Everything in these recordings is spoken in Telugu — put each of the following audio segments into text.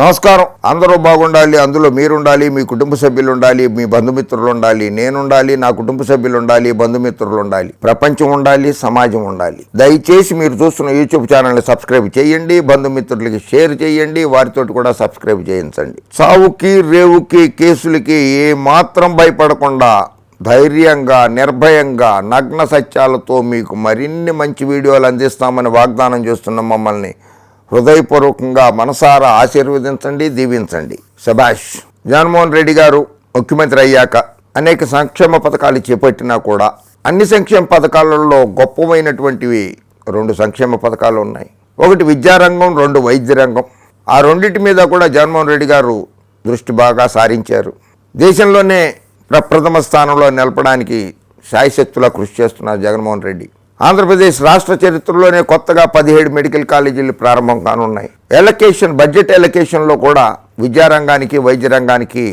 నమస్కారం. అందరూ బాగుండాలి అందులో మీరుండాలి మీ కుటుంబ సభ్యులు ఉండాలి మీ బంధుమిత్రులు ఉండాలి నేనుండాలి నా కుటుంబ సభ్యులు ఉండాలి బంధుమిత్రులు ఉండాలి ప్రపంచం ఉండాలి సమాజం ఉండాలి. దయచేసి మీరు చూస్తున్న యూట్యూబ్ ఛానల్ని సబ్స్క్రైబ్ చేయండి బంధుమిత్రులకి షేర్ చేయండి వారితోటి కూడా సబ్స్క్రైబ్ చేయించండి. సావుకి రేవుకి కేసులకి ఏ మాత్రం భయపడకుండా ధైర్యంగా నిర్భయంగా నగ్న సత్యాలతో మీకు మరిన్ని మంచి వీడియోలు అందిస్తామని వాగ్దానం చేస్తున్న మమ్మల్ని. హృదయపూర్వకంగా మనసారా ఆశీర్వదించండి దీవించండి. సభాష్ జగన్మోహన్ రెడ్డి గారు ముఖ్యమంత్రి అయ్యాక అనేక సంక్షేమ పథకాలు చేపట్టినా కూడా అన్ని సంక్షేమ పథకాలలో గొప్పమైనటువంటివి రెండు సంక్షేమ పథకాలు ఉన్నాయి. ఒకటి విద్యారంగం రెండు వైద్య రంగం. ఆ రెండింటి మీద కూడా జగన్మోహన్ రెడ్డి గారు దృష్టి బాగా సారించారు. దేశంలోనే ప్రప్రథమ స్థానంలో నిలపడానికి శాయశక్తులా కృషి చేస్తున్నారు జగన్మోహన్ రెడ్డి. ఆంధ్రప్రదేశ్ రాష్ట్ర చరిత్రలోనే కొత్తగా పదిహేడు మెడికల్ కాలేజీలు ప్రారంభం కానున్నాయి. ఎలకేషన్ బడ్జెట్ ఎలకేషన్లో కూడా విద్యారంగానికి వైద్య రంగానికి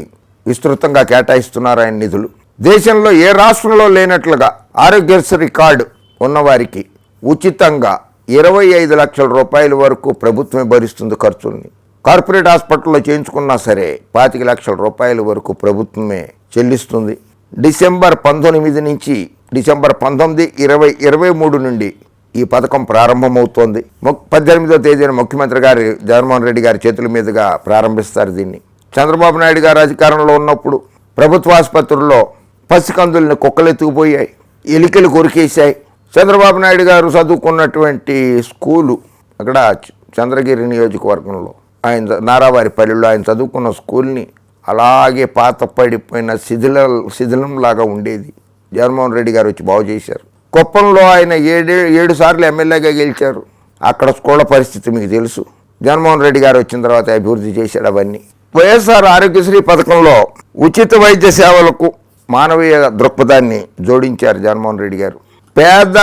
విస్తృతంగా కేటాయిస్తున్నారు ఆయన నిధులు. దేశంలో ఏ రాష్ట్రంలో లేనట్లుగా ఆరోగ్యశ్రీ కార్డు ఉన్నవారికి ఉచితంగా ఇరవై ఐదు లక్షల రూపాయల వరకు ప్రభుత్వమే భరిస్తుంది ఖర్చుల్ని. కార్పొరేట్ హాస్పిటల్లో చేయించుకున్నా సరే పాతిక లక్షల రూపాయల వరకు ప్రభుత్వమే చెల్లిస్తుంది. డిసెంబర్ పంతొమ్మిది నుంచి డిసెంబర్ పంతొమ్మిది ఇరవై ఇరవై మూడు నుండి ఈ పథకం ప్రారంభమవుతోంది. పద్దెనిమిదో తేదీన ముఖ్యమంత్రి గారి జగన్మోహన్ రెడ్డి గారి చేతుల మీదుగా ప్రారంభిస్తారు దీన్ని. చంద్రబాబు నాయుడు గారు అధికారంలో ఉన్నప్పుడు ప్రభుత్వ ఆసుపత్రుల్లో పసికందుల్ని కుక్కలెత్తుకుపోయాయి ఎలికలు కొరికేశాయి. చంద్రబాబు నాయుడు గారు చదువుకున్నటువంటి స్కూలు అక్కడ చంద్రగిరి నియోజకవర్గంలో. ఆయన చ- నారావారిపల్లిలో ఆయన చదువుకున్న స్కూల్ని అలాగే పాత పడిపోయిన శిథిల శిథిలంలాగా ఉండేది. జగన్మోహన్ రెడ్డి గారు వచ్చి బాగు చేశారు. కుప్పంలో ఆయన ఏడే ఏడు సార్లు ఎమ్మెల్యేగా గెలిచారు. అక్కడ స్కూళ్ళ పరిస్థితి మీకు తెలుసు. జగన్మోహన్ రెడ్డి గారు వచ్చిన తర్వాత అభివృద్ధి చేశాడు అవన్నీ. వైఎస్ఆర్ ఆరోగ్యశ్రీ పథకంలో ఉచిత వైద్య సేవలకు మానవీయ దృక్పథాన్ని జోడించారు జగన్మోహన్ రెడ్డి గారు. పేద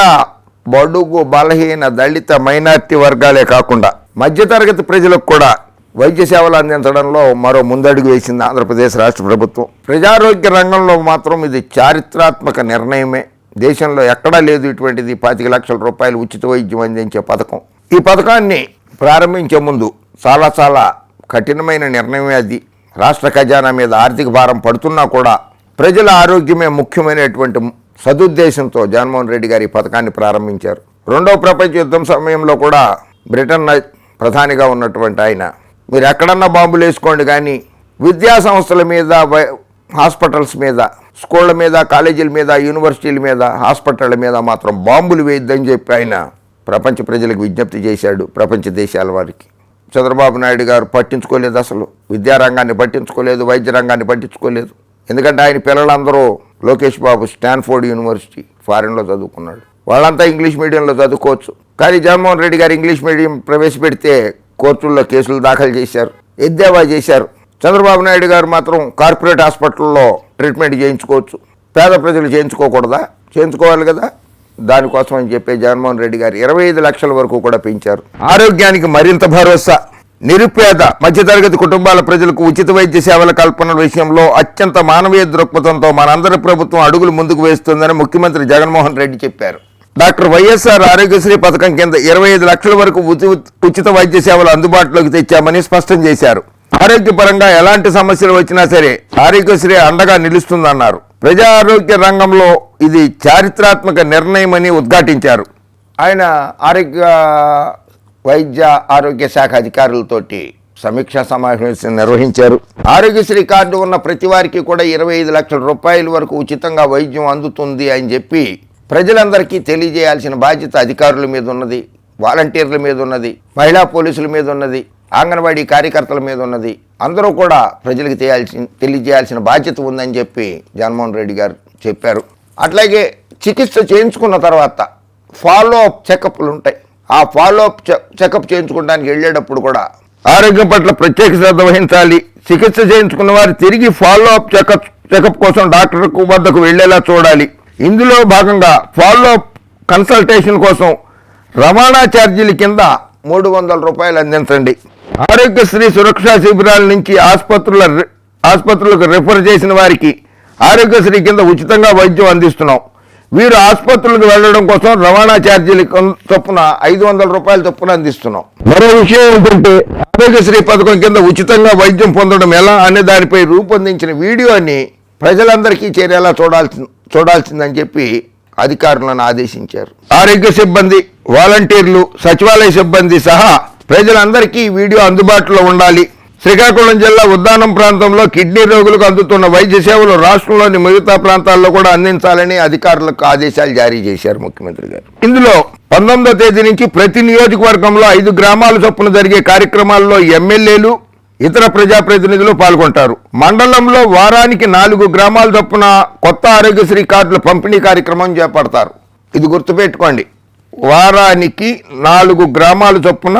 బడుగు బలహీన దళిత మైనార్టీ వర్గాలే కాకుండా మధ్యతరగతి ప్రజలకు కూడా వైద్య సేవలు అందించడంలో మరో ముందడుగు వేసింది ఆంధ్రప్రదేశ్ రాష్ట్ర ప్రభుత్వం. ప్రజారోగ్య రంగంలో మాత్రం ఇది చారిత్రాత్మక నిర్ణయమే. దేశంలో ఎక్కడా లేదు ఇటువంటిది పాతిక లక్షల రూపాయలు ఉచిత వైద్యం అందించే పథకం. ఈ పథకాన్ని ప్రారంభించే ముందు చాలా చాలా కఠినమైన నిర్ణయమే అది. రాష్ట్ర ఖజానా మీద ఆర్థిక భారం పడుతున్నా కూడా ప్రజల ఆరోగ్యమే ముఖ్యమైనటువంటి సదుద్దేశంతో జగన్మోహన్ రెడ్డి గారు ఈ పథకాన్ని ప్రారంభించారు. రెండవ ప్రపంచ యుద్ధం సమయంలో కూడా బ్రిటన్ ప్రధానిగా ఉన్నటువంటి ఆయన మీరు ఎక్కడన్నా బాంబులు వేసుకోండి కానీ విద్యా సంస్థల మీద వై- హాస్పిటల్స్ మీద స్కూళ్ళ మీద కాలేజీల మీద యూనివర్సిటీల మీద హాస్పిటళ్ళ మీద మాత్రం బాంబులు వేయొద్దని చెప్పి ఆయన ప్రపంచ ప్రజలకు విజ్ఞప్తి చేశాడు ప్రపంచ దేశాల వారికి. చంద్రబాబు నాయుడు గారు పట్టించుకోలేదు అసలు. విద్యారంగాన్ని పట్టించుకోలేదు వైద్య రంగాన్ని పట్టించుకోలేదు. ఎందుకంటే ఆయన పిల్లలందరూ లోకేష్ బాబు స్టాన్ఫోర్డ్ యూనివర్సిటీ ఫారిన్లో చదువుకున్నాడు. వాళ్ళంతా ఇంగ్లీష్ మీడియంలో చదువుకోవచ్చు. కానీ జగన్మోహన్ రెడ్డి గారు ఇంగ్లీష్ మీడియం ప్రవేశపెడితే కోర్టుల్లో కేసులు దాఖలు చేశారు. ఎద్దేవా చేశారు. చంద్రబాబు నాయుడు గారు మాత్రం కార్పొరేట్ హాస్పిటల్లో ట్రీట్మెంట్ చేయించుకోవచ్చు. పేద ప్రజలు చేయించుకోకూడదా? చేయించుకోవాలి కదా? దానికోసం అని చెప్పే జగన్మోహన్ రెడ్డి గారు ఇరవై ఐదు లక్షల వరకు కూడా పెంచారు. ఆరోగ్యానికి మరింత భరోసా. నిరుపేద మధ్యతరగతి కుటుంబాల ప్రజలకు ఉచిత వైద్య సేవల కల్పన విషయంలో అత్యంత మానవీయ దృక్పథంతో మనందరి ప్రభుత్వం అడుగులు ముందుకు వేస్తుందని ముఖ్యమంత్రి జగన్మోహన్ రెడ్డి చెప్పారు. డాక్టర్ వైఎస్ఆర్ ఆరోగ్యశ్రీ పథకం కింద ఇరవై ఐదు లక్షల వరకు ఉచిత వైద్య సేవలు అందుబాటులోకి తెచ్చామని స్పష్టం చేశారు. ఆరోగ్యపరంగా ఎలాంటి సమస్యలు వచ్చినా సరే ఆరోగ్యశ్రీ అండగా నిలుస్తుందన్నారు. ప్రజా ఆరోగ్య రంగంలో ఇది చారిత్రాత్మక నిర్ణయమని ఉద్ఘాటించారు. ఆయన ఆరోగ్య వైద్య ఆరోగ్య శాఖ అధికారులతోటి సమీక్షా సమావేశం నిర్వహించారు. ఆరోగ్యశ్రీ కార్డు ఉన్న ప్రతి వారికి కూడా ఇరవై ఐదు లక్షల రూపాయల వరకు ఉచితంగా వైద్యం అందుతుంది అని చెప్పి ప్రజలందరికీ తెలియజేయాల్సిన బాధ్యత అధికారుల మీద ఉన్నది వాలంటీర్ల మీద ఉన్నది మహిళా పోలీసుల మీద ఉన్నది అంగన్వాడీ కార్యకర్తల మీద ఉన్నది. అందరూ కూడా ప్రజలకు చేయాల్సిన తెలియజేయాల్సిన బాధ్యత ఉందని చెప్పి జగన్మోహన్ రెడ్డి గారు చెప్పారు. అట్లాగే చికిత్స చేయించుకున్న తర్వాత ఫాలో అప్ చెకప్లు ఉంటాయి. ఆ ఫాలో అప్ చెకప్ చేయించుకోవడానికి వెళ్ళేటప్పుడు కూడా ఆరోగ్యం పట్ల ప్రత్యేక శ్రద్ధ వహించాలి. చికిత్స చేయించుకున్న వారు తిరిగి ఫాలో అప్ చెకప్ చెకప్ కోసం డాక్టర్ వద్దకు వెళ్ళేలా చూడాలి. ఇందులో భాగంగా ఫాలో అప్ కన్సల్టేషన్ కోసం రవాణా ఛార్జీల కింద మూడు వందల రూపాయలు అందించండి. ఆరోగ్యశ్రీ సురక్షా శిబిరాల నుంచి ఆసుపత్రుల ఆసుపత్రులకు రిఫర్ చేసిన వారికి ఆరోగ్యశ్రీ కింద ఉచితంగా వైద్యం అందిస్తున్నాం. వీరు ఆసుపత్రులకు వెళ్ళడం కోసం రవాణా ఛార్జీలు చొప్పున ఐదు వందల రూపాయల చొప్పున అందిస్తున్నాం. మరో విషయం ఏంటంటే ఆరోగ్యశ్రీ పథకం కింద ఉచితంగా వైద్యం పొందడం ఎలా అనే దానిపై రూపొందించిన వీడియోని ప్రజలందరికీ చేరేలా చూడాల్సి చూడాల్సిందని చెప్పి అధికారులను ఆదేశించారు. ఆరోగ్య సిబ్బంది వాలంటీర్లు సచివాలయ సిబ్బంది సహా ప్రజలందరికీ వీడియో అందుబాటులో ఉండాలి. శ్రీకాకుళం జిల్లా ఉద్దానం ప్రాంతంలో కిడ్నీ రోగులకు అందుతున్న వైద్య సేవలు రాష్ట్రంలోని మిగతా ప్రాంతాల్లో కూడా అందించాలని అధికారులకు ఆదేశాలు జారీ చేశారు ముఖ్యమంత్రి గారు. ఇందులో పంతొమ్మిదో తేదీ నుంచి ప్రతి నియోజకవర్గంలో ఐదు గ్రామాల చొప్పున జరిగే కార్యక్రమాల్లో ఎమ్మెల్యేలు ఇతర ప్రజాప్రతినిధులు పాల్గొంటారు. మండలంలో వారానికి నాలుగు గ్రామాల చొప్పున కొత్త ఆరోగ్యశ్రీ కార్డుల పంపిణీ కార్యక్రమం చేపడతారు. ఇది గుర్తుపెట్టుకోండి. వారానికి నాలుగు గ్రామాల చొప్పున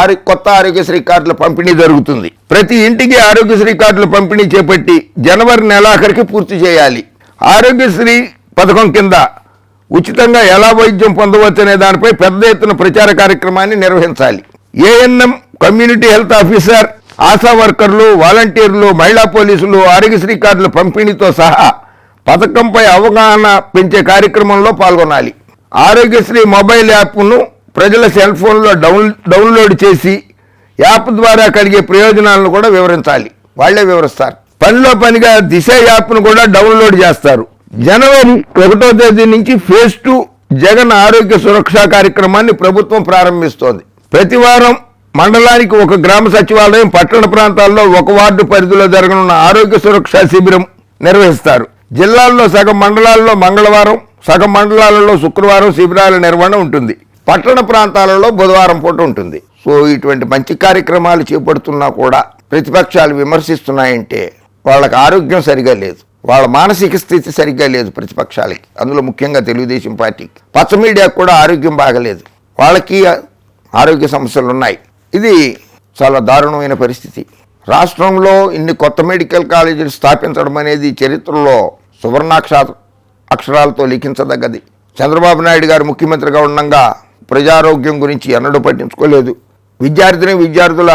ఆరి కొత్త ఆరోగ్యశ్రీ కార్డుల పంపిణీ జరుగుతుంది. ప్రతి ఇంటికి ఆరోగ్యశ్రీ కార్డుల పంపిణీ చేపట్టి జనవరి నెలాఖరికి పూర్తి చేయాలి. ఆరోగ్యశ్రీ పథకం కింద ఉచితంగా ఎలా వైద్యం పొందవచ్చు అనే దానిపై పెద్ద ఎత్తున ప్రచార కార్యక్రమాన్ని నిర్వహించాలి. ANM community health officer ASHA వర్కర్లు వాలంటీర్లు మహిళా పోలీసులు ఆరోగ్యశ్రీ కార్డుల పంపిణీతో సహా పథకంపై అవగాహన పెంచే కార్యక్రమంలో పాల్గొనాలి. ఆరోగ్యశ్రీ మొబైల్ యాప్ను ప్రజల సెల్ ఫోన్లో డౌన్ డౌన్లోడ్ చేసి యాప్ ద్వారా కలిగే ప్రయోజనాలను కూడా వివరించాలి. వాళ్ళే వివరిస్తారు. పనిలో పనిగా దిశ యాప్ను కూడా డౌన్లోడ్ చేస్తారు. జనవరి ఒకటో తేదీ నుంచి ఫేస్ టూ జగన్ ఆరోగ్య సురక్ష కార్యక్రమాన్ని ప్రభుత్వం ప్రారంభిస్తోంది. ప్రతి వారం మండలానికి ఒక గ్రామ సచివాలయం పట్టణ ప్రాంతాల్లో ఒక వార్డు పరిధిలో జరగనున్న ఆరోగ్య సురక్ష శిబిరం నిర్వహిస్తారు. జిల్లాల్లో సగం మండలాల్లో మంగళవారం సగం మండలాలలో శుక్రవారం శిబిరాల నిర్వహణ ఉంటుంది. పట్టణ ప్రాంతాలలో బుధవారం పూట ఉంటుంది. సో ఇటువంటి మంచి కార్యక్రమాలు చేపడుతున్నా కూడా ప్రతిపక్షాలు విమర్శిస్తున్నాయంటే వాళ్ళకి ఆరోగ్యం సరిగా లేదు. వాళ్ళ మానసిక స్థితి సరిగ్గా లేదు ప్రతిపక్షాలకి. అందులో ముఖ్యంగా తెలుగుదేశం పార్టీకి. పచ్చ మీడియాకు కూడా ఆరోగ్యం బాగలేదు. వాళ్ళకి ఆరోగ్య సమస్యలు ఉన్నాయి ఇది చాలా దారుణమైన పరిస్థితి. రాష్ట్రంలో ఇన్ని కొత్త మెడికల్ కాలేజీలు స్థాపించడం అనేది చరిత్రలో సువర్ణాక్ష అక్షరాలతో లిఖించదగ్గది. చంద్రబాబు నాయుడు గారు ముఖ్యమంత్రిగా ఉండగా ప్రజారోగ్యం గురించి ఎన్నడూ పట్టించుకోలేదు. విద్యార్థిని విద్యార్థుల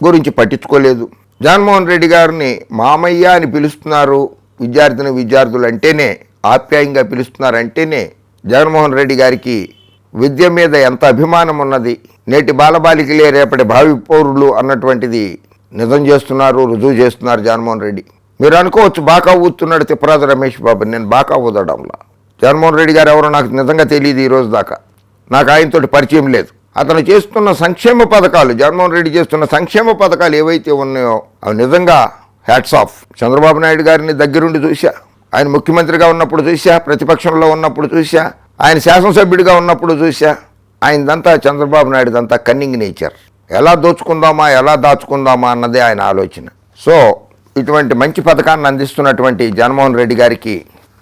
గురించి పట్టించుకోలేదు. జగన్మోహన్ రెడ్డి గారిని మామయ్య అని పిలుస్తున్నారు విద్యార్థిని విద్యార్థులు అంటేనే ఆప్యాయంగా పిలుస్తున్నారు అంటేనే జగన్మోహన్ రెడ్డి గారికి విద్య మీద ఎంత అభిమానం ఉన్నది నేటి బాలబాలికలే రేపటి భావి పౌరులు అన్నటువంటిది నిజం చేస్తున్నారు రుజువు చేస్తున్నారు జగన్మోహన్ రెడ్డి. మీరు అనుకోవచ్చు బాకా ఊతున్నాడు తిప్పరాజు రమేష్ బాబు నేను బాకా ఊదడంలా. జగన్మోహన్ రెడ్డి గారు ఎవరో నాకు నిజంగా తెలియదు ఈ రోజు దాకా. నాకు ఆయనతోటి పరిచయం లేదు. అతను చేస్తున్న సంక్షేమ పథకాలు జగన్మోహన్ రెడ్డి చేస్తున్న సంక్షేమ పథకాలు ఏవైతే ఉన్నాయో అవి నిజంగా హ్యాట్స్ ఆఫ్ చంద్రబాబు నాయుడు గారిని దగ్గరుండి చూశా. ఆయన ముఖ్యమంత్రిగా ఉన్నప్పుడు చూశా ప్రతిపక్షంలో ఉన్నప్పుడు చూశా ఆయన శాసనసభ్యుడిగా ఉన్నప్పుడు చూశా. ఆయనదంతా చంద్రబాబు నాయుడుదంతా కన్నింగ్ నేచర్ ఎలా దోచుకుందామా ఎలా దాచుకుందామా అన్నదే ఆయన ఆలోచన. సో ఇటువంటి మంచి పథకాన్ని అందిస్తున్నటువంటి జగన్మోహన్ రెడ్డి గారికి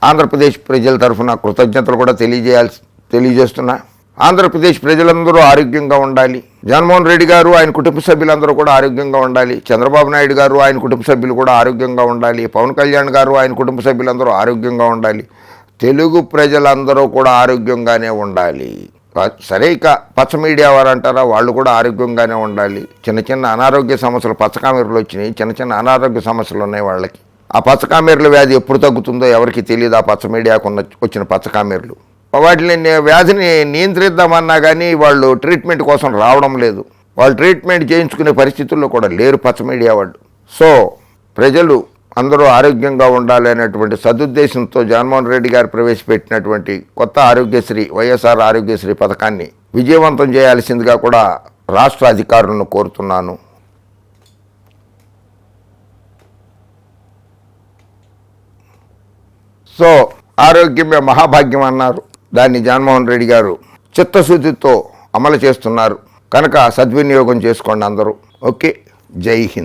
ఆంధ్రప్రదేశ్ ప్రజల తరఫున కృతజ్ఞతలు కూడా తెలియజేయాల్సి తెలియజేస్తున్నా. ఆంధ్రప్రదేశ్ ప్రజలందరూ ఆరోగ్యంగా ఉండాలి. జగన్మోహన్ రెడ్డి గారు ఆయన కుటుంబ సభ్యులందరూ కూడా ఆరోగ్యంగా ఉండాలి. చంద్రబాబు నాయుడు గారు ఆయన కుటుంబ సభ్యులు కూడా ఆరోగ్యంగా ఉండాలి. పవన్ కళ్యాణ్ గారు ఆయన కుటుంబ సభ్యులందరూ ఆరోగ్యంగా ఉండాలి. తెలుగు ప్రజలందరూ కూడా ఆరోగ్యంగానే ఉండాలి. సరే ఇక పచ్చ మీడియా వారు అంటారా? వాళ్ళు కూడా ఆరోగ్యంగానే ఉండాలి. చిన్న చిన్న అనారోగ్య సమస్యలు పచ్చకామెరలు వచ్చినాయి. చిన్న చిన్న అనారోగ్య సమస్యలు ఉన్నాయి వాళ్ళకి. ఆ పచ్చకామెరల వ్యాధి ఎప్పుడు తగ్గుతుందో ఎవరికి తెలియదు ఆ పచ్చ మీడియాకు ఉన్న వచ్చిన పచ్చకామెరలు. వాటిని వ్యాధిని నియంత్రిద్దామన్నా కానీ వాళ్ళు ట్రీట్మెంట్ కోసం రావడం లేదు. వాళ్ళు ట్రీట్మెంట్ చేయించుకునే పరిస్థితుల్లో కూడా లేరు పచ్చ మీడియా వాళ్ళు. సో ప్రజలు అందరూ ఆరోగ్యంగా ఉండాలి అనేటువంటి సదుద్దేశంతో జగన్మోహన్ రెడ్డి గారు ప్రవేశపెట్టినటువంటి కొత్త ఆరోగ్యశ్రీ వైఎస్ఆర్ ఆరోగ్యశ్రీ పథకాన్ని విజయవంతం చేయాల్సిందిగా కూడా రాష్ట్ర అధికారులను కోరుతున్నాను. సో ఆరోగ్యమే మహాభాగ్యం అన్నారు. దాన్ని జగన్మోహన్ రెడ్డి గారు చిత్తశుద్ధితో అమలు చేస్తున్నారు. కనుక సద్వినియోగం చేసుకోండి అందరూ. ఓకే జై హింద్.